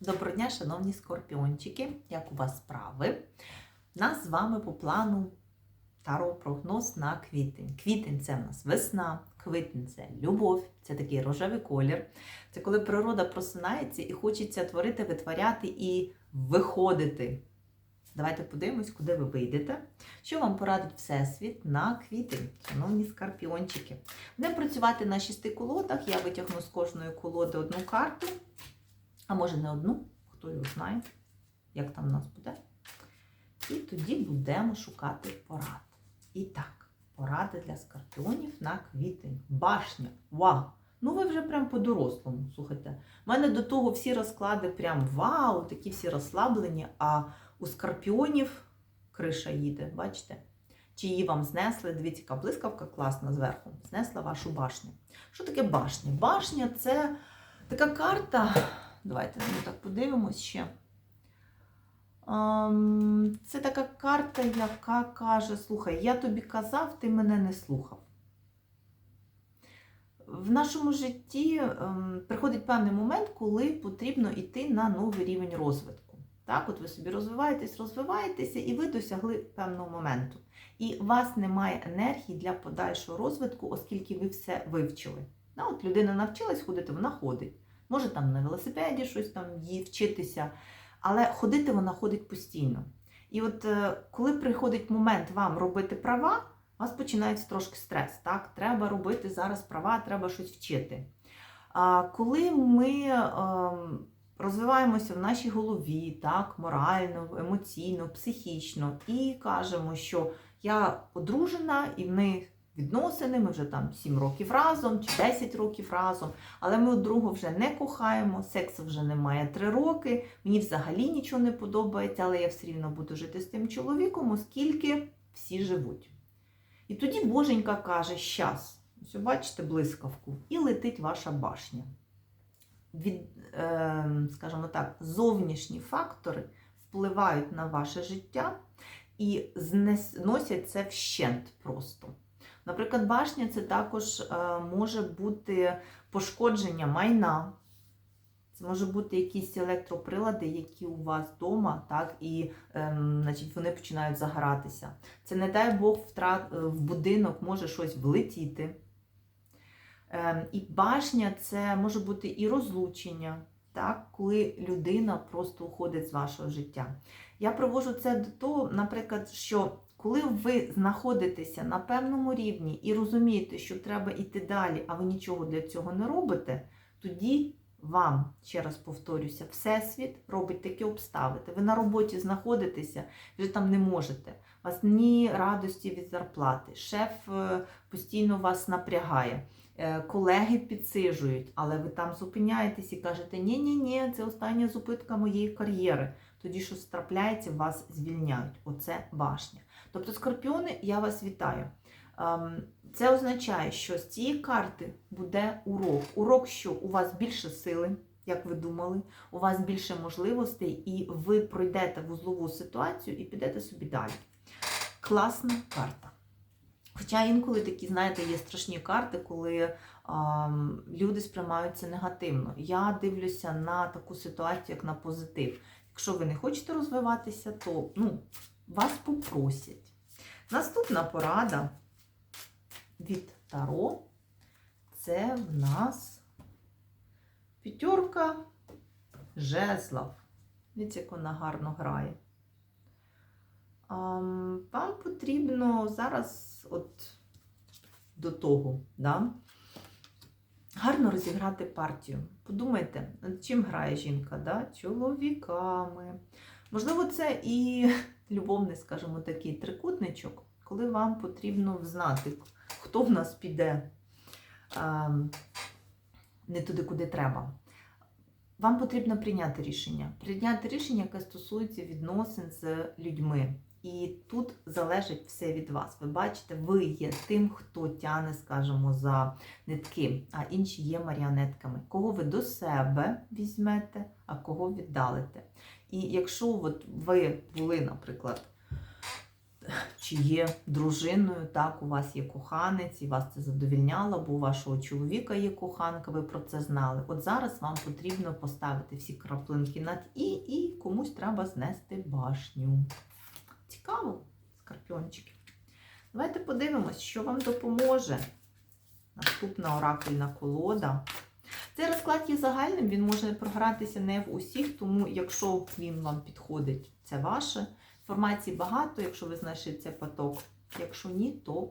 Доброго дня, шановні скорпіончики! Як у вас справи? Нас з вами по плану таро прогноз на квітень. Квітень це в нас весна, квітень це любов, це такий рожевий колір. Це коли природа просинається і хочеться творити, витворяти і виходити. Давайте подивимось, куди ви вийдете. Що вам порадить Всесвіт на квітень, шановні скорпіончики. Будемо працювати на шести колодах. Я витягну з кожної колоди одну карту. А може не одну, хто його знає, як там у нас буде. І тоді будемо шукати порад. І так, поради для скорпіонів на квітень. Башня. Вау! Ну ви вже прям по-дорослому. Слухайте. У мене до того всі розклади прям вау, такі всі розслаблені, а у скорпіонів криша їде, бачите? Чи її вам знесли? Дивіться, яка блискавка класна зверху. Знесла вашу башню. Що таке башня? Башня це така карта. Давайте ми так подивимось ще. Ем, Це така карта, яка каже: слухай, я тобі казав, ти мене не слухав. В нашому житті ем, приходить певний момент, коли потрібно йти на новий рівень розвитку. Так, от ви собі розвиваєтесь, розвиваєтеся, і ви досягли певного моменту. І у вас немає енергії для подальшого розвитку, оскільки ви все вивчили. От людина навчилась ходити, вона ходить. Може там на велосипеді щось там їй вчитися, але ходити вона ходить постійно. І от е, коли приходить момент вам робити права, у вас починається трошки стрес. Так? Треба робити зараз права, треба щось вчити. А коли ми е, розвиваємося в нашій голові, так, морально, емоційно, психічно, і кажемо, що я одружена і в неї відносини, ми вже там 7 років разом чи 10 років разом, але ми другого вже не кохаємо, сексу вже немає 3 роки, мені взагалі нічого не подобається, але я все рівно буду жити з тим чоловіком, оскільки всі живуть. І тоді Боженька каже, щас, ось бачите блискавку, і летить ваша башня. Від, е, скажімо так, зовнішні фактори впливають на ваше життя і зносять це вщент просто. Наприклад, башня це також е, може бути пошкодження майна, це може бути якісь електроприлади, які у вас вдома, так, і ем, значить, вони починають загоратися. Це, не дай Бог, втрат, в будинок може щось влетіти. Ем, і башня це може бути і розлучення, так, коли людина просто уходить з вашого життя. Я привожу це до того, наприклад, що коли ви знаходитеся на певному рівні і розумієте, що треба йти далі, а ви нічого для цього не робите, тоді вам, ще раз повторюся, Всесвіт робить такі обставини. Ви на роботі знаходитеся, вже там не можете. У вас ні радості від зарплати, шеф е, постійно вас напрягає. Е, колеги підсижують, але ви там зупиняєтесь і кажете, ні-ні-ні, це остання зупинка моєї кар'єри. Тоді щось трапляється, вас звільняють. Оце башня. Тобто, скорпіони, я вас вітаю. Ем, це означає, що з цієї карти буде урок. Урок, що у вас більше сили, як ви думали, у вас більше можливостей, і ви пройдете вузлову ситуацію і підете собі далі. Класна карта. Хоча інколи такі, знаєте, є страшні карти, коли ем, люди сприймаються негативно. Я дивлюся на таку ситуацію, як на позитив. Якщо ви не хочете розвиватися, то ну, вас попросять. Наступна порада від Таро це в нас п'ятерка жезлов. Дивіться, як вона гарно грає. Ам, Вам потрібно зараз от до того, да? гарно розіграти партію. Подумайте, над чим грає жінка? Да? Чоловіками. Можливо, це і любовний, скажімо, такий трикутничок, коли вам потрібно знати, хто в нас піде а, не туди, куди треба. Вам потрібно прийняти рішення. Прийняти рішення, яке стосується відносин з людьми. І тут залежить все від вас. Ви бачите, ви є тим, хто тяне, скажімо, за нитки, а інші є маріонетками. Кого ви до себе візьмете, а кого віддалите. І якщо от ви були, наприклад, чи є дружиною, так, у вас є коханець, і вас це задовільняло, бо у вашого чоловіка є коханка, ви про це знали. От зараз вам потрібно поставити всі краплинки над і, і комусь треба знести башню. Цікаво, скорпіончики. Давайте подивимось, що вам допоможе. Наступна оракульна колода. Цей розклад є загальним, він може програтися не в усіх, тому якщо він вам підходить, це ваше. Інформації багато, якщо ви знайшли цей поток. Якщо ні, то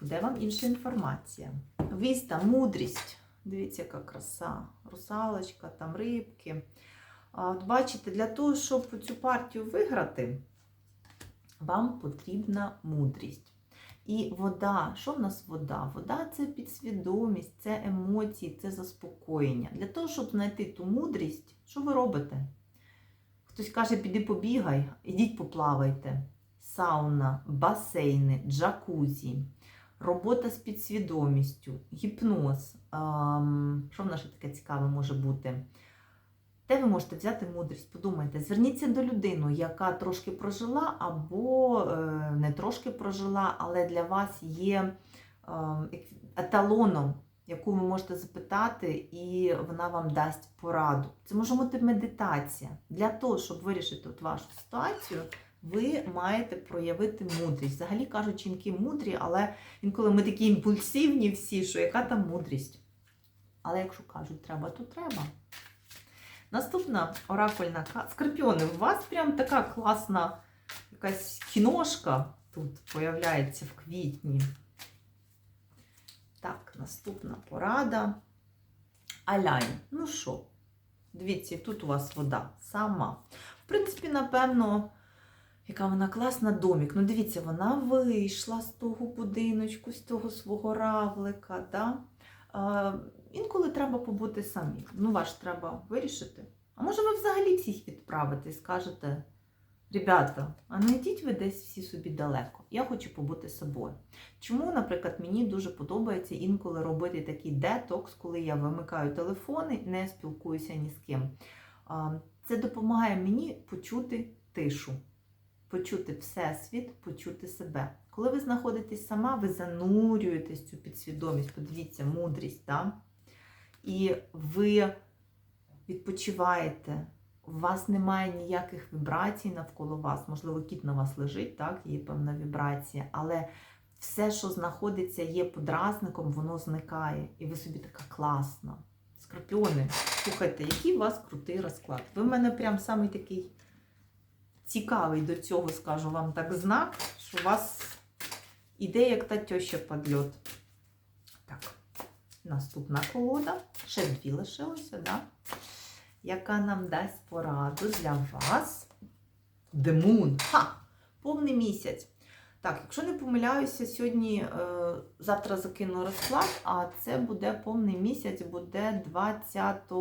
буде вам інша інформація. Віста, мудрість. Дивіться, яка краса. Русалочка, там рибки. От бачите, для того, щоб цю партію виграти, вам потрібна мудрість. І вода, що в нас вода? Вода це підсвідомість, це емоції, це заспокоєння. Для того, щоб знайти ту мудрість, що ви робите? Хтось каже, піди побігай, ідіть поплавайте. Сауна, басейни, джакузі, робота з підсвідомістю, гіпноз. Ем, що в нас таке цікаве може бути? Де ви можете взяти мудрість? Подумайте, зверніться до людини, яка трошки прожила, або е, не трошки прожила, але для вас є е, еталоном, яку ви можете запитати, і вона вам дасть пораду. Це може бути медитація. Для того, щоб вирішити от вашу ситуацію, ви маєте проявити мудрість. Взагалі кажуть, жінки мудрі, але інколи ми такі імпульсивні всі, що яка там мудрість. Але якщо кажуть, треба, то треба. Наступна оракульна карта. Скорпіони, у вас прям така класна якась кіношка тут появляється в квітні. Так, наступна порада. Аляйн. Ну що, дивіться, тут у вас вода сама. В принципі, напевно, яка вона класна домік. Ну, дивіться, вона вийшла з того будиночку, з того свого равлика. Да? А, інколи треба побути самі. Ну, ваш треба вирішити. А може ви взагалі всіх відправите і скажете, ребята, а не йдіть ви десь всі собі далеко. Я хочу побути собою. Чому, наприклад, мені дуже подобається інколи робити такий детокс, коли я вимикаю телефони, не спілкуюся ні з ким. Це допомагає мені почути тишу, почути всесвіт, почути себе. Коли ви знаходитесь сама, ви занурюєтесь цю підсвідомість, подивіться, мудрість, да? і ви відпочиваєте. У вас немає ніяких вібрацій навколо вас. Можливо, кіт на вас лежить, так, є певна вібрація, але все, що знаходиться, є подразником, воно зникає. І ви собі така класна. Скорпіони, слухайте, який у вас крутий розклад. Ви в мене прям самий такий цікавий до цього, скажу вам так, знак, що у вас іде як та тьоща подльот. Так, наступна колода. Ще дві лишилося, да? Яка нам дасть пораду для вас. The Moon. Ха! Повний місяць. Так, якщо не помиляюся, сьогодні, е, завтра закину розклад, а це буде повний місяць, буде 20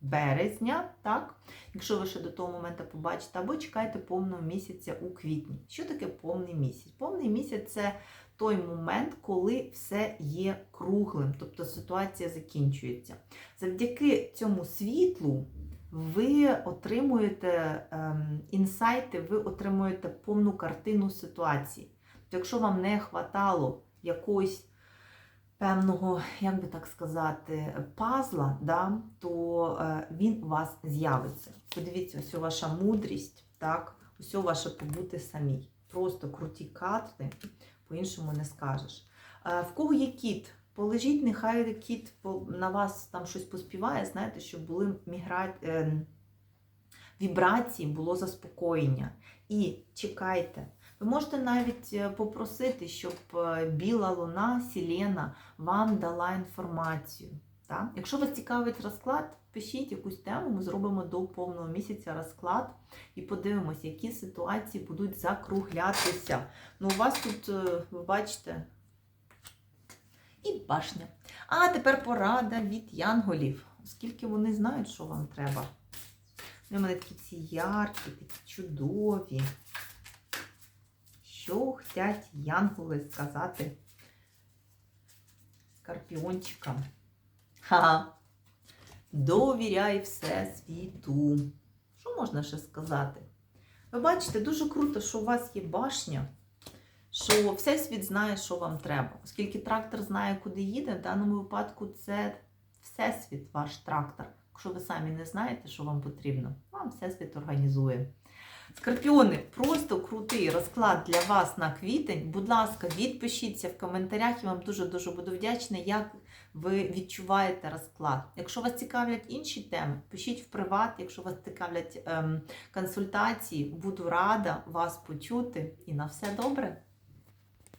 березня, так? Якщо ви ще до того моменту побачите, або чекайте повного місяця у квітні. Що таке повний місяць? Повний місяць це той момент, коли все є круглим, тобто ситуація закінчується. Завдяки цьому світлу ви отримуєте ем, інсайти, ви отримуєте повну картину ситуації. Тобто, якщо вам не хватало якогось певного, як би так сказати, пазла, да, то е, він у вас з'явиться. Подивіться, ось ваша мудрість, так, ось ваше побути самій. Просто круті карти, по-іншому не скажеш. Е, в кого є кіт? Полежіть, нехай кіт на вас там щось поспіває, знаєте, щоб були мігра... е, вібрації, було заспокоєння. І чекайте. Ви можете навіть е, попросити, щоб біла луна, Сілена вам дала інформацію. Так? Якщо вас цікавить розклад, пишіть якусь тему, ми зробимо до повного місяця розклад і подивимося, які ситуації будуть закруглятися. Ну, у вас тут, е, ви бачите, і башня. А тепер порада від янголів, оскільки вони знають, що вам треба. Вони в мене такі всі яркі, такі чудові. Що хочуть янголи сказати скорпіончикам? Ха-ха. Довіряй все світу. Що можна ще сказати? Ви бачите, дуже круто, що у вас є башня, що Всесвіт знає, що вам треба. Оскільки трактор знає, куди їде, в даному випадку це Всесвіт ваш трактор. Якщо ви самі не знаєте, що вам потрібно, вам Всесвіт організує. Скорпіони, просто крутий розклад для вас на квітень. Будь ласка, відпишіться в коментарях, я вам дуже-дуже буду вдячна, як ви відчуваєте розклад. Якщо вас цікавлять інші теми, пишіть в приват. Якщо вас цікавлять ем, консультації, буду рада вас почути. І на все добре!